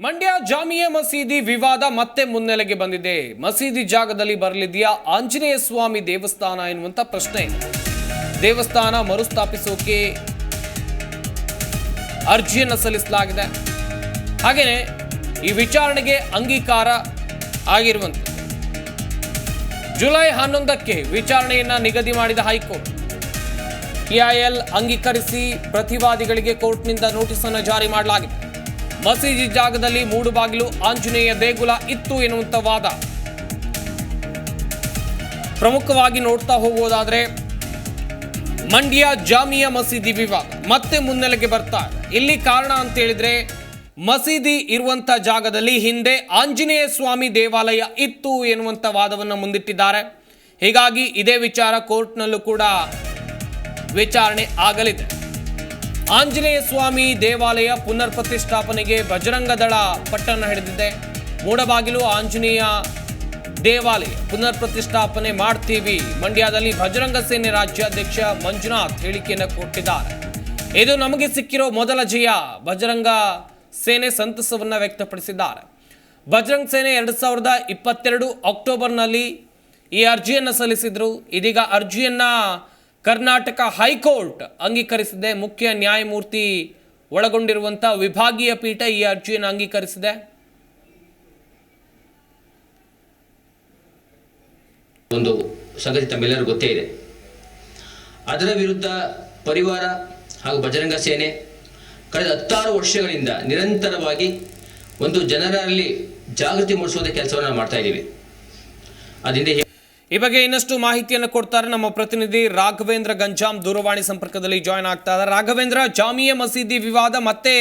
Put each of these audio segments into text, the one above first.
ಮಂಡ್ಯ ಜಾಮಿಯಾ ಮಸೀದಿ ವಿವಾದ ಮತ್ತೆ ಮುನ್ನೆಲೆಗೆ ಬಂದಿದೆ. ಮಸೀದಿ ಜಾಗದಲ್ಲಿ ಬರಲಿದೆಯಾ ಆಂಜನೇಯ ಸ್ವಾಮಿ ದೇವಸ್ಥಾನ ಎನ್ನುವಂತ ಪ್ರಶ್ನೆ. ದೇವಸ್ಥಾನ ಮರುಸ್ಥಾಪಿಸೋಕೆ ಅರ್ಜಿಯನ್ನು ಸಲ್ಲಿಸಲಾಗಿದೆ. ಹಾಗೆಯೇ ಈ ವಿಚಾರಣೆಗೆ ಅಂಗೀಕಾರ ಆಗಿರುವಂತೆ. ಜುಲೈ ಹನ್ನೊಂದಕ್ಕೆ ವಿಚಾರಣೆಯನ್ನ ನಿಗದಿ ಮಾಡಿದ ಹೈಕೋರ್ಟ್. ಪಿಐಎಲ್ ಅಂಗೀಕರಿಸಿ ಪ್ರತಿವಾದಿಗಳಿಗೆ ಕೋರ್ಟ್ನಿಂದ ನೋಟಿಸ್ ಅನ್ನು ಜಾರಿ ಮಾಡಲಾಗಿದೆ. ಮಸೀದಿ ಜಾಗದಲ್ಲಿ ಮೂಡು ಬಾಗಿಲು ಆಂಜನೇಯ ದೇಗುಲ ಇತ್ತು ಎನ್ನುವಂತ ವಾದ. ಪ್ರಮುಖವಾಗಿ ನೋಡ್ತಾ ಹೋಗುವುದಾದ್ರೆ ಮಂಡ್ಯ ಜಾಮಿಯಾ ಮಸೀದಿ ವಿವಾದ. ಮತ್ತೆ ಮುನ್ನೆಲೆಗೆ ಬರ್ತಾ ಇಲ್ಲಿ ಕಾರಣ ಅಂತ ಹೇಳಿದ್ರೆ ಮಸೀದಿ ಇರುವಂತ ಜಾಗದಲ್ಲಿ ಹಿಂದೆ ಆಂಜನೇಯ ಸ್ವಾಮಿ ದೇವಾಲಯ ಇತ್ತು ಎನ್ನುವಂತ ವಾದವನ್ನು ಮುಂದಿಟ್ಟಿದ್ದಾರೆ. ಹೀಗಾಗಿ ಇದೇ ವಿಚಾರ ಕೋರ್ಟ್ನಲ್ಲೂ ಕೂಡ ವಿಚಾರಣೆ ಆಗಲಿದೆ. ಆಂಜನೇಯ ಸ್ವಾಮಿ ದೇವಾಲಯ ಪುನರ್ ಪ್ರತಿಷ್ಠಾಪನೆಗೆ ಬಜರಂಗ ದಳ ಪಟ್ಟಣ ಹಿಡಿದಿದೆ. ಮೂಡಬಾಗಿಲು ಆಂಜನೇಯ ದೇವಾಲಯ ಪುನರ್ ಪ್ರತಿಷ್ಠಾಪನೆ ಮಾಡ್ತೀವಿ. ಮಂಡ್ಯದಲ್ಲಿ ಬಜರಂಗ ಸೇನೆ ರಾಜ್ಯಾಧ್ಯಕ್ಷ ಮಂಜುನಾಥ್ ಹೇಳಿಕೆಯನ್ನು ಕೊಟ್ಟಿದ್ದಾರೆ. ಇದು ನಮಗೆ ಸಿಕ್ಕಿರೋ ಮೊದಲ ಜಯ. ಬಜರಂಗ ಸೇನೆ ಸಂತಸವನ್ನ ವ್ಯಕ್ತಪಡಿಸಿದ್ದಾರೆ. ಬಜರಂಗ್ ಸೇನೆ ಎರಡು ಸಾವಿರದ ಇಪ್ಪತ್ತೆರಡು ಅಕ್ಟೋಬರ್ನಲ್ಲಿ ಈ ಅರ್ಜಿಯನ್ನು ಸಲ್ಲಿಸಿದ್ರು. ಇದೀಗ ಅರ್ಜಿಯನ್ನ ಕರ್ನಾಟಕ ಹೈಕೋರ್ಟ್ ಅಂಗೀಕರಿಸಿದೆ. ಮುಖ್ಯ ನ್ಯಾಯಮೂರ್ತಿ ಒಳಗೊಂಡಿರುವಂಥ ವಿಭಾಗೀಯ ಪೀಠ ಈ ಅರ್ಜಿಯನ್ನು ಅಂಗೀಕರಿಸಿದೆ. ಒಂದು ಸಂಗತಿ ತಮ್ಮೆಲ್ಲರೂ ಗೊತ್ತೇ ಇದೆ. ಅದರ ವಿರುದ್ಧ ಪರಿವಾರ ಹಾಗೂ ಬಜರಂಗ ಸೇನೆ ಕಳೆದ ಹತ್ತಾರು ವರ್ಷಗಳಿಂದ ನಿರಂತರವಾಗಿ ಒಂದು ಜನರಲ್ಲಿ ಜಾಗೃತಿ ಮೂಡಿಸುವಂಥ ಕೆಲಸವನ್ನು ಮಾಡ್ತಾ ಇದ್ದೀವಿ. ಅದರಿಂದ ಈ ಬಗ್ಗೆ ಇನ್ನಷ್ಟು ಮಾಹಿತಿಯನ್ನು ಕೊಡ್ತಾರೆ ನಮ್ಮ ಪ್ರತಿನಿಧಿ ರಾಘವೇಂದ್ರ ಗಂಜಾಮ್ ದೂರವಾಣಿ ಸಂಪರ್ಕದಲ್ಲಿ ಜಾಯ್ನ್ ಆಗ್ತಾ ಇದ್ದಾರೆ. ರಾಘವೇಂದ್ರ, ಜಾಮಿಯಾ ಮಸೀದಿ ವಿವಾದ ಮತ್ತೆ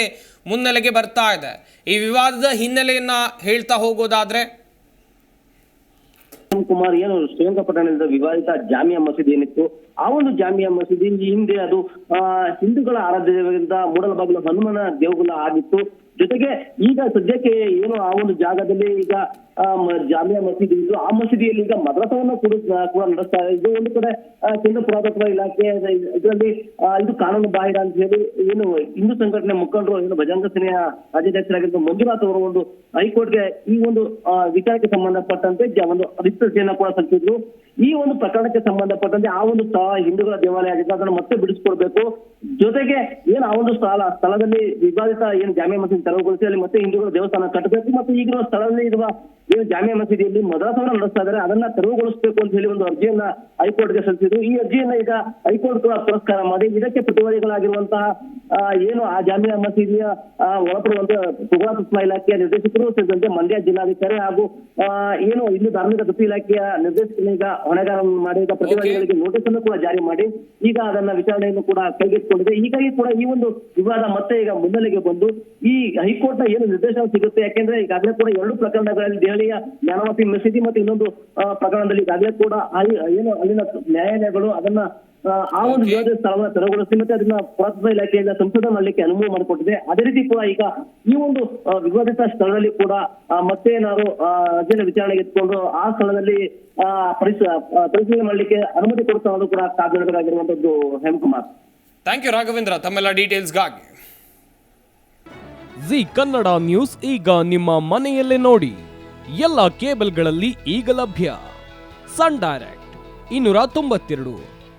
ಮುನ್ನೆಲೆಗೆ ಬರ್ತಾ ಇದೆ. ಈ ವಿವಾದದ ಹಿನ್ನೆಲೆಯನ್ನ ಹೇಳ್ತಾ ಹೋಗೋದಾದ್ರೆ? ಕುಮಾರ್, ಏನು ಶ್ರೀರಂಗಪಟ್ಟಣದ ವಿವಾದಿತ ಜಾಮಿಯಾ ಮಸೀದಿ ಏನಿತ್ತು? ಆ ಒಂದು ಜಾಮಿಯಾ ಮಸೀದಿ ಹಿಂದೆ ಅದು ಹಿಂದೂಗಳ ಆರಾಧ್ಯ ದೇವರಿಂದ ಮೂಡಲಬಾಗಿಲು ಹನುಮನ ದೇವಗುಲ ಆಗಿತ್ತು. ಜೊತೆಗೆ ಈಗ ಸದ್ಯಕ್ಕೆ ಏನು ಆ ಒಂದು ಜಾಗದಲ್ಲಿ ಈಗ ಜಾಮಿಯಾ ಮಸೀದಿ ಇದ್ದು ಆ ಮಸೀದಿಯಲ್ಲಿ ಈಗ ಮದ್ರಸವನ್ನು ಕೂಡ ಕೂಡ ನಡೆಸ್ತಾ ಇದೆ. ಇದು ಒಂದು ಕಡೆ ಕೇಂದ್ರ ಪುರಾತತ್ವ ಇಲಾಖೆ ಇದರಲ್ಲಿ ಇದು ಕಾನೂನು ಬಾಹಿರ ಅಂತ ಹೇಳಿ ಏನು ಹಿಂದೂ ಸಂಘಟನೆ ಮುಖಂಡರು, ಏನು ಭಜಂಗ ಸೇನೆಯ ರಾಜ್ಯಾಧ್ಯಕ್ಷರಾಗಿರುವ ಮಂಜುನಾಥ್ ಅವರು ಒಂದು ಹೈಕೋರ್ಟ್ಗೆ ಈ ಒಂದು ವಿಚಾರಕ್ಕೆ ಸಂಬಂಧಪಟ್ಟಂತೆ ಒಂದು ರಿಟ್ ಕೂಡ ಸಲ್ಲಿಸಿದ್ರು. ಈ ಒಂದು ಪ್ರಕರಣಕ್ಕೆ ಸಂಬಂಧಪಟ್ಟಂತೆ ಆ ಒಂದು ಸ್ಥಳ ಹಿಂದೂಗಳ ದೇವಾಲಯ ಆಗಿದ್ದು ಅದನ್ನು ಮತ್ತೆ ಬಿಡಿಸ್ಕೊಡ್ಬೇಕು. ಜೊತೆಗೆ ಏನು ಆ ಒಂದು ಸ್ಥಳ ಸ್ಥಳದಲ್ಲಿ ವಿವಾದಿತ ಏನು ಜಾಮೀನು ಮಸೀದಿ ತೆರವುಗೊಳಿಸಿ ಮತ್ತೆ ಹಿಂದೂಗಳ ದೇವಸ್ಥಾನ ಕಟ್ಟಬೇಕು ಮತ್ತು ಈಗಿರುವ ಸ್ಥಳದಲ್ಲಿ ಇರುವ ಏನು ಜಾಮಿಯಾ ಮಸೀದಿಯಲ್ಲಿ ಮದ್ರಾಸವನ್ನ ನಡೆಸ್ತಾ ಇದ್ದಾರೆ, ಅದನ್ನ ತೆರವುಗೊಳಿಸಬೇಕು ಅಂತ ಹೇಳಿ ಒಂದು ಅರ್ಜಿಯನ್ನ ಹೈಕೋರ್ಟ್ಗೆ ಸಲ್ಲಿಸಿದ್ರು. ಈ ಅರ್ಜಿಯನ್ನ ಈಗ ಹೈಕೋರ್ಟ್ ಕೂಡ ಪುರಸ್ಕಾರ ಮಾಡಿ, ಇದಕ್ಕೆ ಪ್ರತಿವಾದಿಗಳಾಗಿರುವಂತಹ ಏನು ಆ ಜಾಮಿಯಾ ಮಸೀದಿಯ ಒಳಪಡುವಂತ ಪುರಾತತ್ವ ಇಲಾಖೆಯ ನಿರ್ದೇಶಕರು ಸೇರಿದಂತೆ ಮಂಡ್ಯ ಜಿಲ್ಲಾಧಿಕಾರಿ ಹಾಗೂ ಆ, ಏನು ಇಲ್ಲಿ ಧಾರ್ಮಿಕ ದತ್ತು ಇಲಾಖೆಯ ನಿರ್ದೇಶಕನಿಗ ಈಗ ಹೊಣೆಗಾರ ಮಾಡಿದ ಪ್ರತಿಭಟನೆಗಳಿಗೆ ನೋಟಿಸ್ ಅನ್ನು ಕೂಡ ಜಾರಿ ಮಾಡಿ ಈಗ ಅದನ್ನ ವಿಚಾರಣೆಯನ್ನು ಕೂಡ ಕೈಗೆತ್ತಿಕೊಂಡಿದೆ. ಹೀಗಾಗಿ ಕೂಡ ಈ ಒಂದು ವಿವಾದ ಮತ್ತೆ ಈಗ ಮುನ್ನೆಲೆಗೆ ಬಂದು ಈ ಹೈಕೋರ್ಟ್ನ ಏನು ನಿರ್ದೇಶನ ಸಿಗುತ್ತೆ? ಯಾಕೆಂದ್ರೆ ಈಗಾಗಲೇ ಕೂಡ ಎರಡು ಪ್ರಕರಣಗಳಲ್ಲಿ ದೆಹಲಿಯ ಜ್ಞಾನವತಿ ಮಸೀದಿ ಮತ್ತು ಇನ್ನೊಂದು ಪ್ರಕರಣದಲ್ಲಿ ಈಗಾಗಲೇ ಕೂಡ ಏನು ಅಲ್ಲಿನ ನ್ಯಾಯಾಲಯಗಳು ಅದನ್ನ ಆ, ಒಂದು ಯೋಜನೆ ಸ್ಥಳವನ್ನು ತೆರವುಗೊಳಿಸಿ ಮತ್ತೆ ಅದನ್ನ ಪುರಾತತ್ವ ಇಲಾಖೆಯಿಂದ ಸಂಶೋಧನೆ ಮಾಡಲಿಕ್ಕೆ ಅನುಮತಿ ಮಾಡಿಕೊಟ್ಟಿದೆ. ಅದೇ ರೀತಿ ಕೂಡ ಈಗ ಈ ಒಂದು ವಿವಾದಿತ ಸ್ಥಳದಲ್ಲಿ ಕೂಡ ಮತ್ತೆ ಏನಾದ್ರು ಅರ್ಜಿನ ವಿಚಾರಣೆಗೆ ಎತ್ಕೊಂಡು ಆ ಸ್ಥಳದಲ್ಲಿ ಪರಿಶೀಲನೆ ಮಾಡಲಿಕ್ಕೆ ಅನುಮತಿ ಕೊಡ್ತಾ ಅನ್ನೋದು ಕೂಡ ಕಾದು ಹೇಮಕುಮಾರ್. Thank you Raghavendra. ತಮ್ಮೆಲ್ಲ ಡೀಟೇಲ್ಸ್ಗಾಗಿ ಜಿ ಕನ್ನಡ ನ್ಯೂಸ್ ಈಗ ನಿಮ್ಮ ಮನೆಯಲ್ಲೇ ನೋಡಿ. ಎಲ್ಲ ಕೇಬಲ್ಗಳಲ್ಲಿ ಈಗ ಲಭ್ಯ. ಸನ್ ಡೈರೆಕ್ಟ್ ಇನ್ನೂರ ತೊಂಬತ್ತೆರಡು.